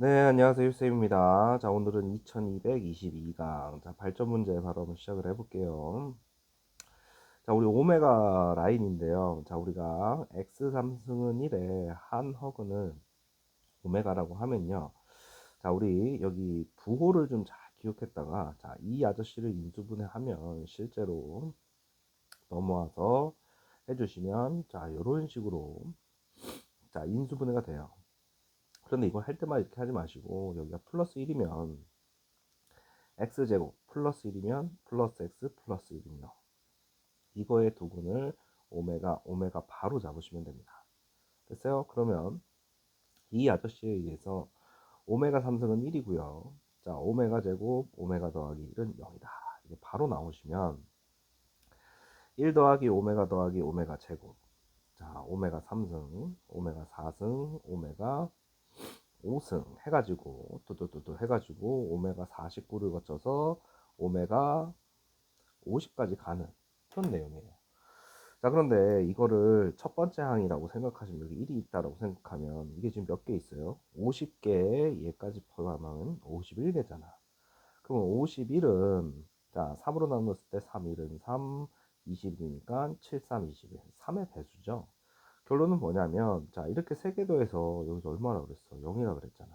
네, 안녕하세요. 유쌤입니다. 자, 오늘은 2222강. 자, 발전 문제 바로 한번 시작을 해볼게요. 자, 우리 오메가 라인인데요. 자, 우리가 x 삼승은 1에 한 허근은 오메가라고 하면요. 자, 우리 여기 부호를 좀 잘 기억했다가, 자, 이 아저씨를 인수분해 하면 실제로 넘어와서 해주시면, 자, 이런 식으로, 자, 인수분해가 돼요. 그런데 이걸 할 때만 이렇게 하지 마시고 여기가 플러스 1이면 x제곱 플러스 1이면 플러스 x 플러스 1이며 이거의 두근을 오메가 오메가 바로 잡으시면 됩니다. 됐어요? 그러면 이 아저씨에 의해서 오메가 3승은 1이고요. 자, 오메가 제곱 오메가 더하기 1은 0이다. 이게 바로 나오시면 1 더하기 오메가 더하기 오메가 제곱 자, 오메가 3승, 오메가 4승, 오메가 5승 해가지고 또또또또 해가지고 오메가 49를 거쳐서 오메가 50까지 가는 그런 내용이에요. 자 그런데 이거를 첫 번째 항이라고 생각하시면 여기 1이 있다라고 생각하면 이게 지금 몇 개 있어요? 50개 얘까지 포함하면 51개잖아. 그러면 51은 자 3으로 나눴을 때 3, 1은 3, 20이니까 7, 3, 21. 3의 배수죠. 결론은 뭐냐면 자 이렇게 세개 더해서 여기서 얼마나 그랬어? 0이라 그랬잖아.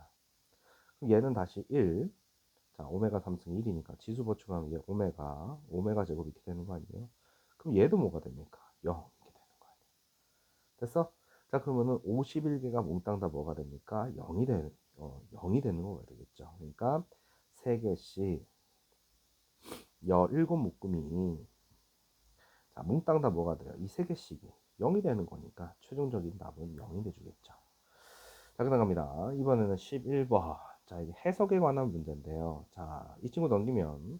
그럼 얘는 다시 1. 자 오메가 3승 1이니까 지수 보충하면 얘 오메가 오메가 제곱 이렇게 되는 거 아니에요? 그럼 얘도 뭐가 됩니까? 0 이렇게 되는 거 아니에요? 됐어? 자 그러면은 51개가 몽땅 다 뭐가 됩니까? 0이 되는 어, 0이 되는 거가 되겠죠. 그러니까 3개씩 17묶음이 자 몽땅 다 뭐가 돼요? 이 3개씩이 0이 되는 거니까 최종적인 답은 0이 돼주겠죠. 자, 그 다음 갑니다. 이번에는 11번. 자, 이게 해석에 관한 문제인데요. 자, 이 친구 넘기면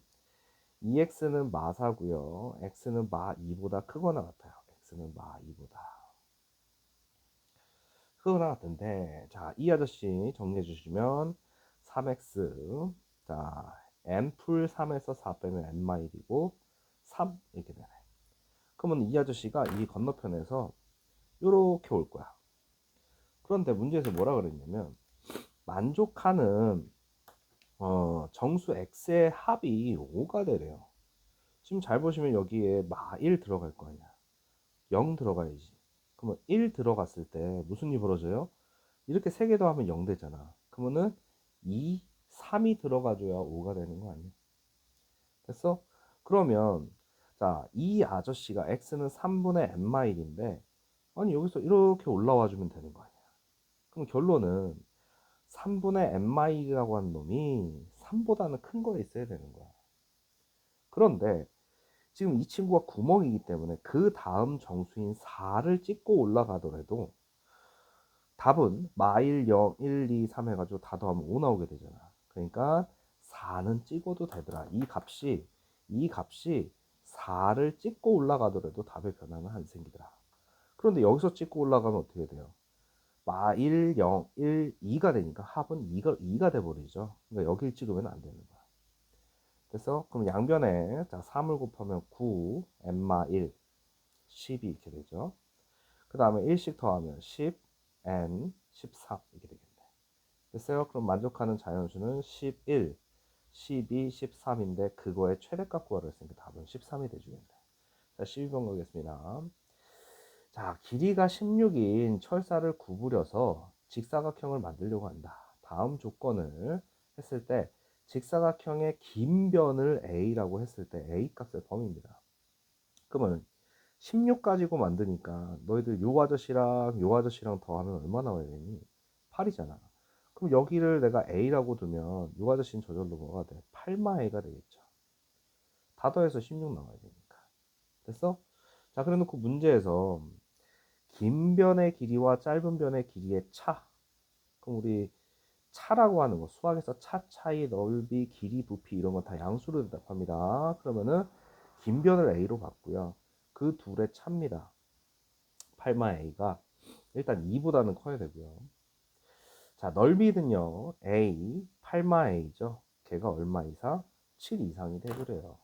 2x는 마사고요. x는 마 2보다 크거나 같아요. x는 마 2보다 크거나 같은데 자, 이 아저씨 정리해 주시면 3x 자, n 풀 3에서 4 빼면 n 마일이고 3 이렇게 되네. 그러면 이 아저씨가 이 건너편에서 이렇게 올 거야. 그런데 문제에서 뭐라 그랬냐면 만족하는 어, 정수 x의 합이 5가 되래요. 지금 잘 보시면 여기에 마 1 들어갈 거 아니야. 0 들어가야지. 그러면 1 들어갔을 때 무슨 일이 벌어져요? 이렇게 3개 더하면 0 되잖아. 그러면은 2, 3이 들어가줘야 5가 되는 거 아니야? 됐어? 그러면 자, 이 아저씨가 x는 3분의 n 마일인데 아니 여기서 이렇게 올라와 주면 되는 거 아니야. 그럼 결론은 3분의 n 마일이라고 한 놈이 3보다는 큰 거에 있어야 되는 거야. 그런데 지금 이 친구가 구멍이기 때문에 그 다음 정수인 4를 찍고 올라가더라도 답은 마일 0, 1, 2, 3 해가지고 다 더하면 5 나오게 되잖아. 그러니까 4는 찍어도 되더라. 이 값이 이 값이 4를 찍고 올라가더라도 답의 변화는 안 생기더라. 그런데 여기서 찍고 올라가면 어떻게 돼요? 마 1, 0, 1, 2가 되니까 합은 2가, 2가 돼버리죠. 그러니까 여기를 찍으면 안 되는 거야. 그래서 그럼 양변에 자 3을 곱하면 9, n마 1, 10이 이렇게 되죠. 그 다음에 1씩 더하면 10, n, 13 이렇게 되겠네. 됐어요? 그럼 만족하는 자연수는 11, 12, 13인데 그거의 최대값 구하라 했으니까 답은 13이 되주겠네. 자, 12번 가겠습니다. 자, 길이가 16인 철사를 구부려서 직사각형을 만들려고 한다. 다음 조건을 했을 때 직사각형의 긴 변을 A라고 했을 때 A 값의 범위입니다. 그러면 16 가지고 만드니까 너희들 요 아저씨랑 요 아저씨랑 더하면 얼마 나와야 되니? 8이잖아. 그럼 여기를 내가 A라고 두면 이 아저씨는 저절로 뭐가 돼? 8마 A가 되겠죠. 다 더해서 16 나와야 되니까. 됐어? 자, 그래 놓고 문제에서 긴 변의 길이와 짧은 변의 길이의 차. 그럼 우리 차라고 하는 거 수학에서 차 차이 넓이 길이 부피 이런 거다 양수로 대답합니다. 그러면은 긴 변을 A로 봤고요. 그 둘의 차입니다. 8마 A가 일단 2보다는 커야 되고요. 자, 넓이는요, A, 8마 A죠. 걔가 얼마 이상? 7 이상이 되버려요.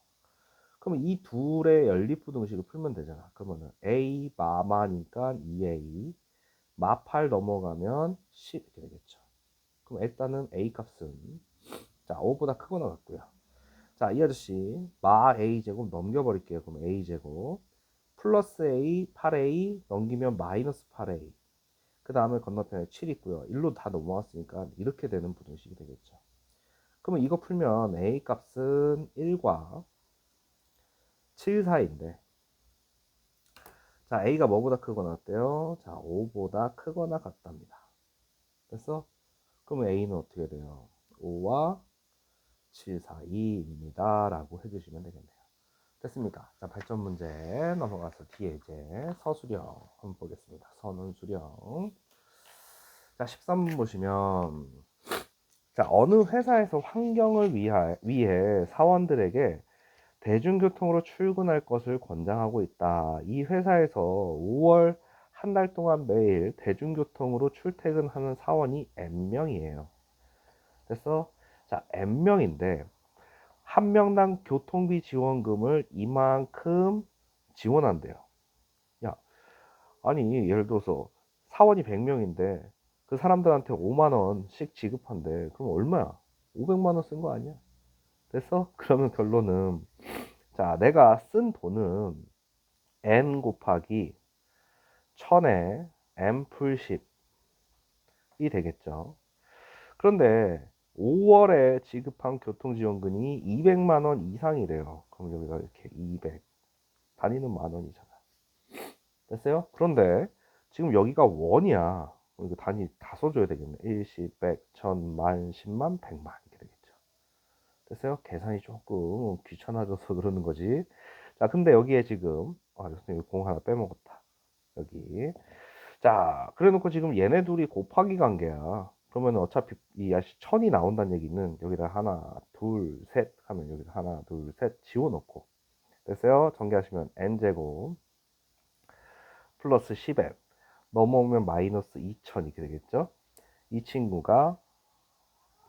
그러면 이 둘의 연립부등식을 풀면 되잖아. 그러면은 A 마마니까 2A, 마8 넘어가면 10 이렇게 되겠죠. 그럼 일단은 a 값은 자 5보다 크거나 같고요. 자 이 아저씨 마 a 제곱 넘겨버릴게요. 그럼 a 제곱 플러스 a 8a 넘기면 마이너스 8a 그 다음에 건너편에 7 있고요. 1로 다 넘어왔으니까 이렇게 되는 부등식이 되겠죠. 그러면 이거 풀면 a 값은 1과 7 사이인데 자 a가 뭐보다 크거나 같대요? 자 5보다 크거나 같답니다. 됐어? 그러면 a는 어떻게 돼요? 5와 7 사이입니다. 라고 해주시면 되겠네요. 됐습니까? 자, 발전 문제 넘어가서 뒤에 이제 서술형 한번 보겠습니다. 선운수령. 자, 13번 보시면 자, 어느 회사에서 환경을 위하, 위해 사원들에게 대중교통으로 출근할 것을 권장하고 있다. 이 회사에서 5월 한 달 동안 매일 대중교통으로 출퇴근하는 사원이 N명이에요. 그래서 자, N명인데 한 명당 교통비 지원금을 이만큼 지원한대요. 야, 아니 예를 들어서 사원이 100명인데 그 사람들한테 5만 원씩 지급한대. 그럼 얼마야? 500만 원 쓴 거 아니야? 됐어? 그러면 결론은 자, 내가 쓴 돈은 n 곱하기 1000에 m 풀 10이 되겠죠. 그런데 5월에 지급한 교통지원금이 200만 원 이상이래요. 그럼 여기가 이렇게 200 단위는 만 원이잖아. 됐어요? 그런데 지금 여기가 원이야. 이거 단위 다 써줘야 되겠네. 1, 10, 100, 1000, 만, 10만, 100만 이렇게 되겠죠. 됐어요? 계산이 조금 귀찮아져서 그러는 거지. 자, 근데 여기에 지금 아, 선생님 공 하나 빼먹었다. 여기. 자, 그래 놓고 지금 얘네 둘이 곱하기 관계야. 그러면 어차피 이 천이 나온다는 얘기는 여기다 하나, 둘, 셋 하면 여기다 하나, 둘, 셋 지워놓고 됐어요? 전개하시면 n제곱 플러스 10n 넘어오면 마이너스 2000 이렇게 되겠죠? 이 친구가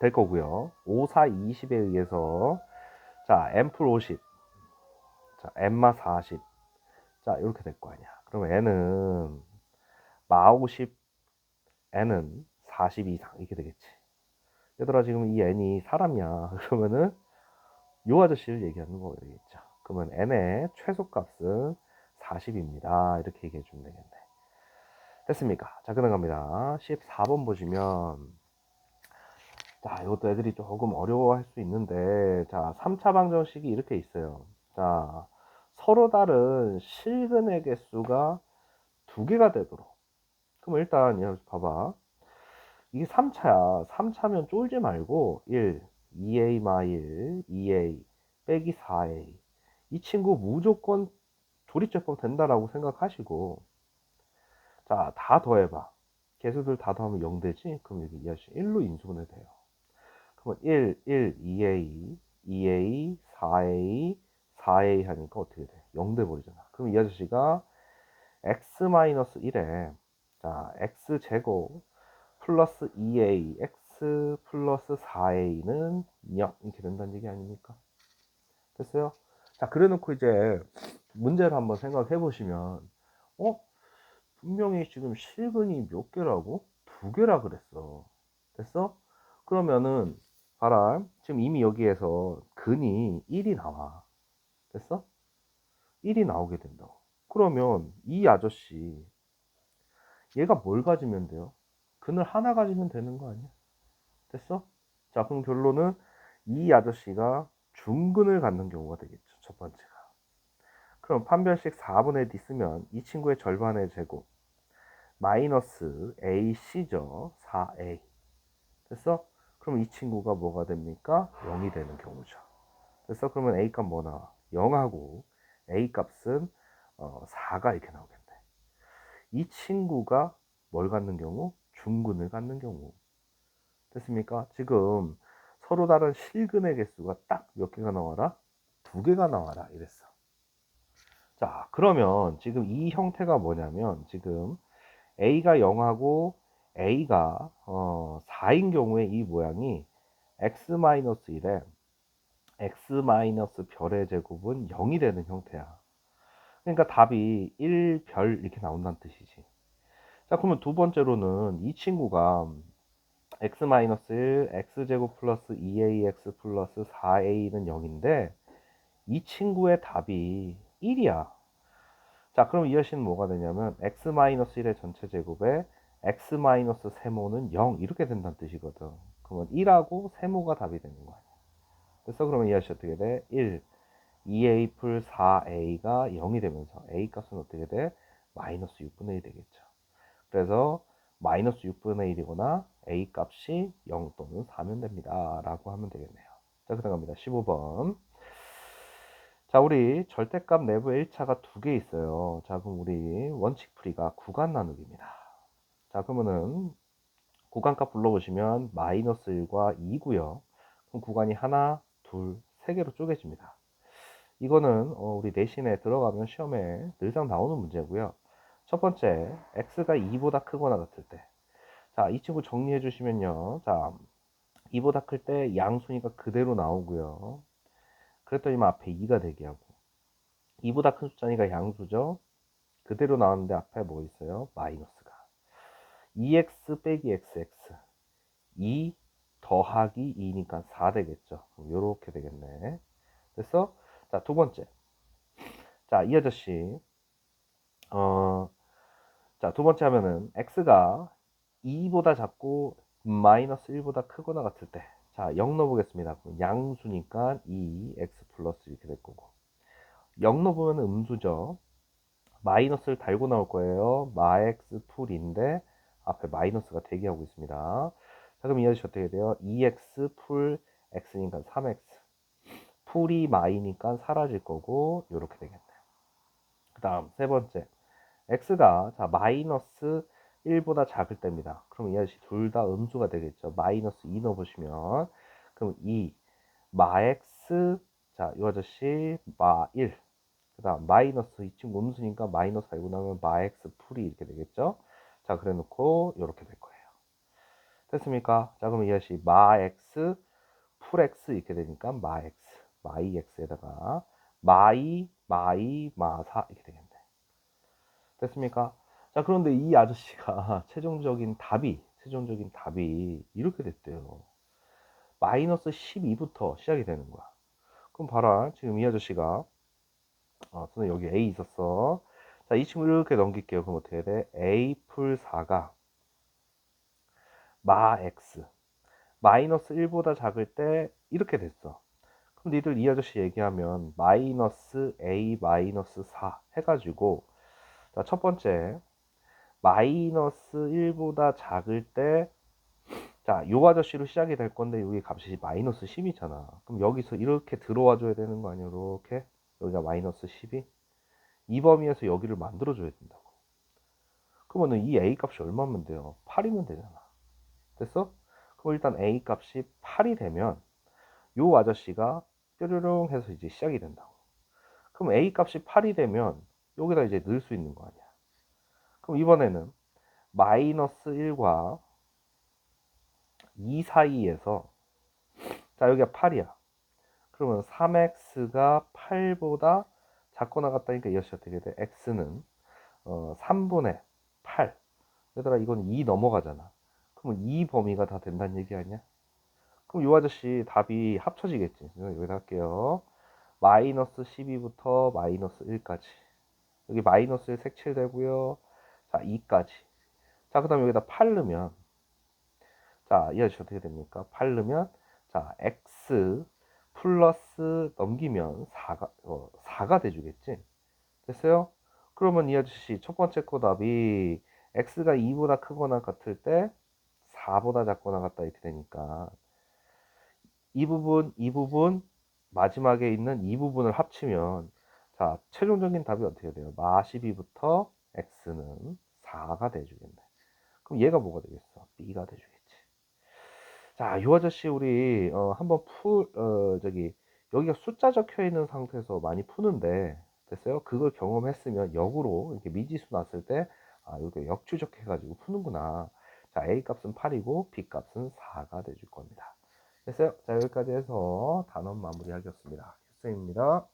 될 거고요. 5, 4, 20에 의해서 자 n풀 50 자 n마 40 자 이렇게 될 거 아니야. 그럼 n은 마 50 n은 40 이상 이렇게 되겠지. 얘들아 지금 이 n이 사람이야. 그러면은 요 아저씨를 얘기하는 거겠죠. 그러면 n의 최소값은 40입니다. 이렇게 얘기해 주면 되겠네. 됐습니까? 자, 그나갑니다. 14번 보시면 자, 이것도 애들이 조금 어려워할 수 있는데 자, 3차 방정식이 이렇게 있어요. 자, 서로 다른 실근의 개수가 두 개가 되도록. 그럼 일단 여기 봐봐. 이게 3차야. 3차면 쫄지 말고 1, 2a 마 1, 2a 빼기 4a. 이 친구 무조건 조립제법 된다라고 생각하시고 자, 다 더해봐. 개수들 다 더하면 0 되지? 그럼 여기 이하시 1로 인수분해 돼요. 그러면 1, 1, 2a, 2a, 4a, 4a 하니까 어떻게 돼? 0 돼버리잖아. 그럼 이 아저씨가 x-1에 자, x제곱 플러스 2a, x 플러스 4a는 0 이렇게 된다는 얘기 아닙니까? 됐어요? 자, 그래 놓고 이제 문제를 한번 생각해 보시면 어? 분명히 지금 실근이 몇 개라고? 두 개라 그랬어. 됐어? 그러면은 봐라. 지금 이미 여기에서 근이 1이 나와. 됐어? 1이 나오게 된다고. 그러면 이 아저씨 얘가 뭘 가지면 돼요? 근을 하나 가지면 되는 거 아니야? 됐어? 자, 그럼 결론은 이 아저씨가 중근을 갖는 경우가 되겠죠. 첫 번째가. 그럼 판별식 4분의 D 쓰면 이 친구의 절반의 제곱 마이너스 AC죠. 4A. 됐어? 그럼 이 친구가 뭐가 됩니까? 0이 되는 경우죠. 됐어? 그러면 A 값 뭐 나와? 0하고 A 값은 어, 4가 이렇게 나오겠네. 이 친구가 뭘 갖는 경우? 중근을 갖는 경우. 됐습니까? 지금 서로 다른 실근의 개수가 딱 몇 개가 나와라? 두 개가 나와라. 이랬어. 자, 그러면 지금 이 형태가 뭐냐면 지금 A가 0하고 A가 어, 4인 경우에 이 모양이 X-1에 X- 별의 제곱은 0이 되는 형태야. 그러니까 답이 1별 이렇게 나온다는 뜻이지. 자, 그러면 두 번째로는 이 친구가 x-1 x제곱 플러스 2ax 플러스 4a는 0인데 이 친구의 답이 1이야. 자, 그럼 이 여신은 뭐가 되냐면 x-1의 전체 제곱에 x-세모는 0 이렇게 된다는 뜻이거든. 그러면 1하고 세모가 답이 되는 거 아니야. 그래서 그러면 이 여신 어떻게 돼? 1, 2a 풀 4a가 0이 되면서 a 값은 어떻게 돼? 마이너스 6분의 1 되겠죠. 그래서 마이너스 6분의 1이거나 a 값이 0 또는 4면 됩니다. 라고 하면 되겠네요. 자, 그 다음 갑니다. 15번. 자, 우리 절대값 내부에 1차가 두 개 있어요. 자, 그럼 우리 원칙 풀이가 구간 나누기입니다. 자, 그러면은 구간값 불러보시면 마이너스 1과 2고요. 그럼 구간이 하나, 둘, 세 개로 쪼개집니다. 이거는 어, 우리 내신에 들어가면 시험에 늘상 나오는 문제고요. 첫 번째, x가 2보다 크거나 같을 때. 자, 이 친구 정리해 주시면요. 자, 2보다 클 때 양순위가 그대로 나오고요. 그랬더니 앞에 2가 되게 하고 2보다 큰 숫자니까 양수죠. 그대로 나왔는데 앞에 뭐 있어요? 마이너스가 2x 빼기 xx 2 더하기 2니까 4 되겠죠. 이렇게 되겠네. 그래서 자, 두 번째. 자, 이 아저씨 어, 자, 두 번째 하면은 x가 2보다 작고 마이너스 1보다 크거나 같을 때 자, 0 넣어보겠습니다. 양수니까 2, x 플러스 이렇게 될 거고. 0 넣어보면 음수죠. 마이너스를 달고 나올 거예요. 마x 풀인데 앞에 마이너스가 대기하고 있습니다. 자, 그럼 이 아저씨 어떻게 돼요? 2x 풀 x니까 3x. 풀이 마이니까 사라질 거고 이렇게 되겠네요. 그 다음 세 번째. X가 자 마이너스 1보다 작을 때입니다. 그럼 이 아저씨 둘 다 음수가 되겠죠. 마이너스 2 넣어보시면 그럼 2 마x 자이 아저씨 마1 그 다음 마이너스 이 친구 음수니까 마이너스 알고 나면 마x 풀이 이렇게 되겠죠. 자 그래 놓고 이렇게 될 거예요. 됐습니까? 자 그럼 이 아저씨 마x 풀 x 이렇게 되니까 마x 마이 x에다가 마이 마이 마사 이렇게 되겠네. 됐습니까? 자, 그런데 이 아저씨가 최종적인 답이, 최종적인 답이 이렇게 됐대요. 마이너스 12부터 시작이 되는 거야. 그럼 봐라. 지금 이 아저씨가, 어, 저는 여기 A 있었어. 자, 이 친구 이렇게 넘길게요. 그럼 어떻게 돼? A 풀 4가 마 X. 마이너스 1보다 작을 때 이렇게 됐어. 그럼 니들 이 아저씨 얘기하면 마이너스 A 마이너스 4 해가지고 자, 첫 번째 마이너스 1보다 작을 때 자, 요 아저씨로 시작이 될 건데 여기 값이 마이너스 10이잖아. 그럼 여기서 이렇게 들어와 줘야 되는 거 아니야? 이렇게 여기가 마이너스 10이 이 범위에서 여기를 만들어 줘야 된다고. 그러면은 이 a 값이 얼마면 돼요? 8이면 되잖아. 됐어? 그럼 일단 a 값이 8이 되면 요 아저씨가 뾰로롱 해서 이제 시작이 된다고. 그럼 a 값이 8이 되면 여기다 이제 넣을 수 있는 거 아니야. 그럼 이번에는 마이너스 1과 2 사이에서 자 여기가 8이야. 그러면 3x가 8보다 작거나 같다니까 이것이 어떻게 돼? x는 어, 3분의 8. 얘들아 이건 2 넘어가잖아. 그러면 2 범위가 다 된다는 얘기 아니야? 그럼 이 아저씨 답이 합쳐지겠지. 여기다 할게요. 마이너스 12부터 마이너스 1까지. 여기 마이너스 1 색칠되고요. 자, 2까지. 자, 그 다음에 여기다 8 넣으면, 자, 이 아저씨 어떻게 됩니까? 8 넣으면, 자, x 플러스 넘기면 4가, 어, 4가 돼주겠지? 됐어요? 그러면 이 아저씨 첫 번째 거 답이 x가 2보다 크거나 같을 때 4보다 작거나 같다 이렇게 되니까 이 부분, 이 부분, 마지막에 있는 이 부분을 합치면 자, 최종적인 답이 어떻게 돼요? 마 12부터 x는 4가 돼주겠네. 그럼 얘가 뭐가 되겠어? b가 돼주겠지. 자, 이 아저씨 우리 어, 한번 풀 어, 저기 여기가 숫자 적혀 있는 상태에서 많이 푸는데 됐어요? 그걸 경험했으면 역으로 이렇게 미지수 났을 때 아, 이렇게 역추적해 가지고 푸는구나. 자, a 값은 8이고 b 값은 4가 돼줄 겁니다. 됐어요? 자, 여기까지 해서 단원 마무리하겠습니다. 교수입니다.